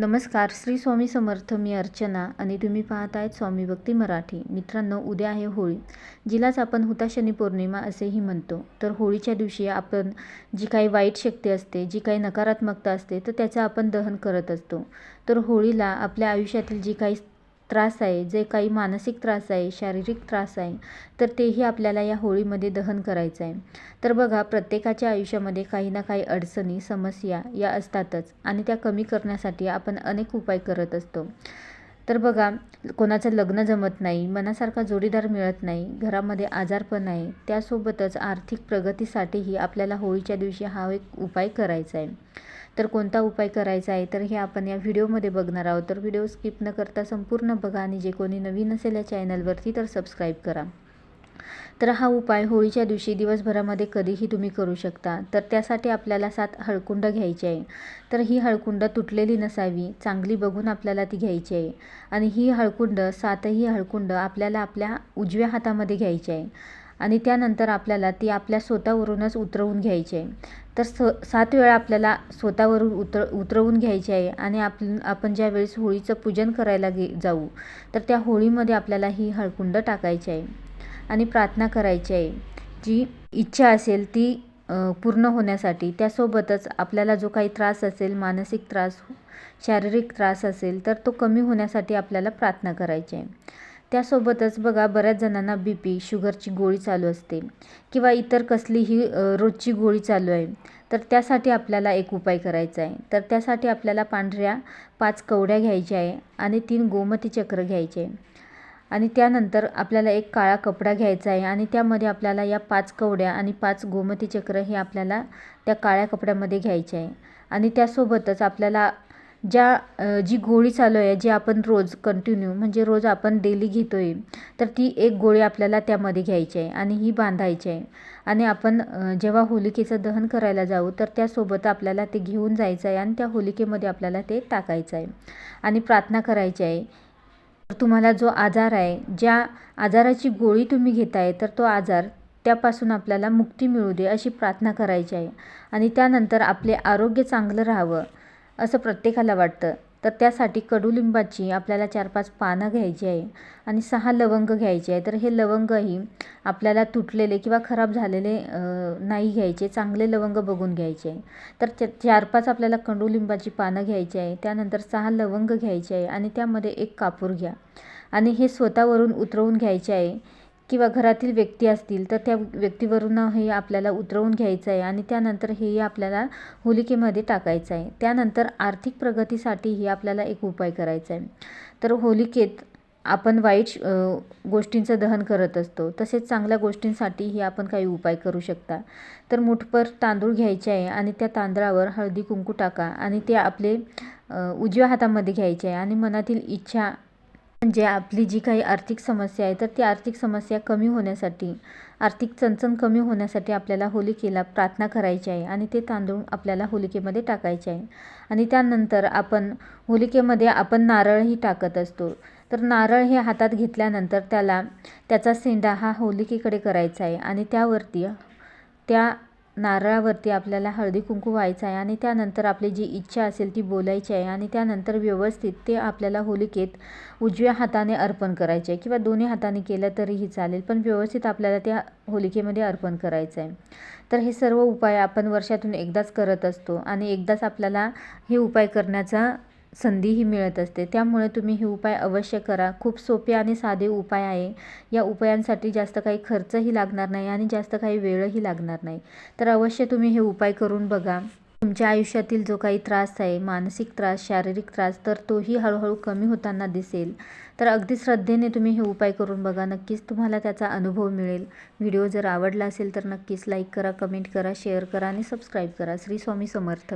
नमस्कार श्री स्वामी समर्थ मी अर्चना आणि तुम्ही पाहत आहेत स्वामी भक्ती मराठी. मित्रांनो उद्या आहे होळी. जिलाच आपण हुताशनी पौर्णिमा असेही म्हणतो. तर होळीच्या दिवशी आपण जी काही वाईट शक्ती असते जी काही नकारात्मकता असते तर त्याचं आपण दहन करत असतो. तर होळीला आपल्या आयुष्यातील जी काही त्रास आहे जे काही मानसिक त्रास आहे शारीरिक त्रास आहे तर तेही आपल्याला या होळीमध्ये दहन करायचं आहे. तर बघा प्रत्येकाच्या आयुष्यामध्ये काही ना काही अडचणी समस्या या असतातच आणि त्या कमी करण्यासाठी आपण अनेक उपाय करत असतो. तर बघा कोणाचं लग्न जमत नाही मनासारखा जोडीदार मिळत नाही घरामध्ये आजारपण आहे त्यासोबतच आर्थिक प्रगतीसाठीही आपल्याला होळीच्या दिवशी हा एक उपाय करायचा आहे. तर कोणता उपाय करायचा आहे? तर हे आपण या व्हिडिओमध्ये बघणार आहोत. तर व्हिडिओ स्किप न करता संपूर्ण बघा आणि जे कोणी नवीन असेल या चॅनलवरती तर सबस्क्राईब करा. तर हा उपाय होळीच्या दिवशी दिवसभरामध्ये कधीही तुम्ही करू शकता. तर त्यासाठी आपल्याला सात हळकुंड घ्यायची आहे. तर ही हळकुंड तुटलेली नसावी चांगली बघून आपल्याला ती घ्यायची आहे. आणि ही हळकुंड सातही हळकुंड आपल्याला आपल्या उजव्या हातामध्ये घ्यायची आहे. आणि त्यानंतर आपल्याला ती आपल्या स्वतःवरूनच उतरवून घ्यायची आहे. तर स सात वेळा आपल्याला स्वतःवरून उतर उतरवून घ्यायची आहे आणि आप आपण ज्यावेळेस होळीचं पूजन करायला गे जाऊ तर त्या होळीमध्ये आपल्याला ही हळकुंड टाकायची आहे. आणि प्रार्थना करायची आहे. जी इच्छा असेल ती पूर्ण होण्यासाठी त्यासोबतच आपल्याला जो काही त्रास असेल मानसिक त्रास शारीरिक त्रास असेल तर तो कमी होण्यासाठी आपल्याला प्रार्थना करायची आहे. त्यासोबतच बघा बऱ्याच जणांना बी पी शुगरची गोळी चालू असते किंवा इतर कसलीही रोजची गोळी चालू आहे. तर त्यासाठी आपल्याला एक उपाय करायचा आहे. तर त्यासाठी आपल्याला पांढऱ्या पाच कवड्या घ्यायच्या आहे आणि तीन गोमती चक्र घ्यायचे आहे. आणि त्यानंतर आपल्याला एक काळा कपडा घ्यायचा आहे आणि त्यामध्ये आपल्याला या पाच कवड्या आणि पाच गोमती चक्र हे आपल्याला त्या काळ्या कपड्यामध्ये घ्यायचे आहे. आणि त्यासोबतच आपल्याला ज्या जी गोळी चालू आहे जी आपण रोज कंटिन्यू म्हणजे रोज आपण डेली घेतो आहे तर ती एक गोळी आपल्याला त्यामध्ये घ्यायची आहे आणि ही बांधायची आहे. आणि आपण जेव्हा होलिकेचं दहन करायला जाऊ तर त्यासोबत आपल्याला ते घेऊन जायचं आहे आणि त्या होलिकेमध्ये आपल्याला ते टाकायचं आहे. आणि प्रार्थना करायची आहे तुम्हाला जो आजार आहे ज्या आजाराची गोळी तुम्ही घेताय तर तो आजार त्यापासून आपल्याला मुक्ती मिळू दे अशी प्रार्थना करायची आहे. आणि त्यानंतर आपले आरोग्य चांगलं राहावं असं प्रत्येकाला वाटतं. तर त्यासाठी कडुलिंबाची आपल्याला चार पाच पानं घ्यायची आहे आणि सहा लवंग घ्यायचे आहे. तर हे लवंगही आपल्याला तुटलेले किंवा खराब झालेले नाही घ्यायचे. चांगले लवंग बघून घ्यायचे आहे. तर चार पाच आपल्याला कडुलिंबाची पानं घ्यायची आहे. त्यानंतर सहा लवंग घ्यायचे आहे आणि त्यामध्ये एक कापूर घ्या. आणि हे स्वतःवरून उतरवून घ्यायचे आहे. किंवा घरातील व्यक्ती असतील तर त्या व्यक्तीवरून हे आपल्याला उतरवून घ्यायचं आहे आणि त्यानंतर हेही आपल्याला होलिकेमध्ये टाकायचं आहे. त्यानंतर आर्थिक प्रगतीसाठीही आपल्याला एक उपाय करायचा आहे. तर होलिकेत आपण वाईट गोष्टींचं दहन करत असतो. तसेच चांगल्या गोष्टींसाठीही आपण काही उपाय करू शकता. तर मुठभर तांदूळ घ्यायचे आहे आणि त्या तांदळावर हळदी कुंकू टाका आणि ते आपले उजव्या हातामध्ये घ्यायचे आहे आणि मनातील इच्छा म्हणजे आपली जी काही आर्थिक समस्या आहे तर ती आर्थिक समस्या कमी होण्यासाठी आर्थिक चणचण कमी होण्यासाठी आपल्याला होलिकेला प्रार्थना करायची आहे आणि ते तांदूळ आपल्याला होलिकेमध्ये टाकायचे आहे. आणि त्यानंतर आपण होलिकेमध्ये आपण नारळही टाकत असतो. तर नारळ हे हातात घेतल्यानंतर त्याला त्याचा सेंडा हा होलिकेकडे करायचा आहे आणि त्यावरती त्या नारळावरती आपल्याला हळदी कुंकू व्हायचं आहे आणि त्यानंतर आपली जी इच्छा असेल ती बोलायची आहे आणि त्यानंतर व्यवस्थित ते आपल्याला होलिकेत उजव्या हाताने अर्पण करायचे आहे. किंवा दोन्ही हाताने केलं तरीही चालेल पण व्यवस्थित आपल्याला त्या होलिकेमध्ये अर्पण करायचं आहे. तर हे सर्व उपाय आपण वर्षातून एकदाच करत असतो आणि एकदाच आपल्याला हे उपाय करण्याचा संधीही मिळत असते. त्यामुळे तुम्ही हे उपाय अवश्य करा. खूप सोपे आणि साधे उपाय आहे. या उपायांसाठी जास्त काही खर्चही लागणार नाही आणि जास्त काही वेळही लागणार नाही. तर अवश्य तुम्ही हे उपाय करून बघा. तुमच्या आयुष्यातील जो काही त्रास आहे मानसिक त्रास शारीरिक त्रास तर तोही हळूहळू कमी होताना दिसेल. तर अगदी श्रद्धेने तुम्ही हे उपाय करून बघा. नक्कीच तुम्हाला त्याचा अनुभव मिळेल. व्हिडिओ जर आवडला असेल तर नक्कीच लाईक करा कमेंट करा शेअर करा आणि सबस्क्राईब करा. श्री स्वामी समर्थ.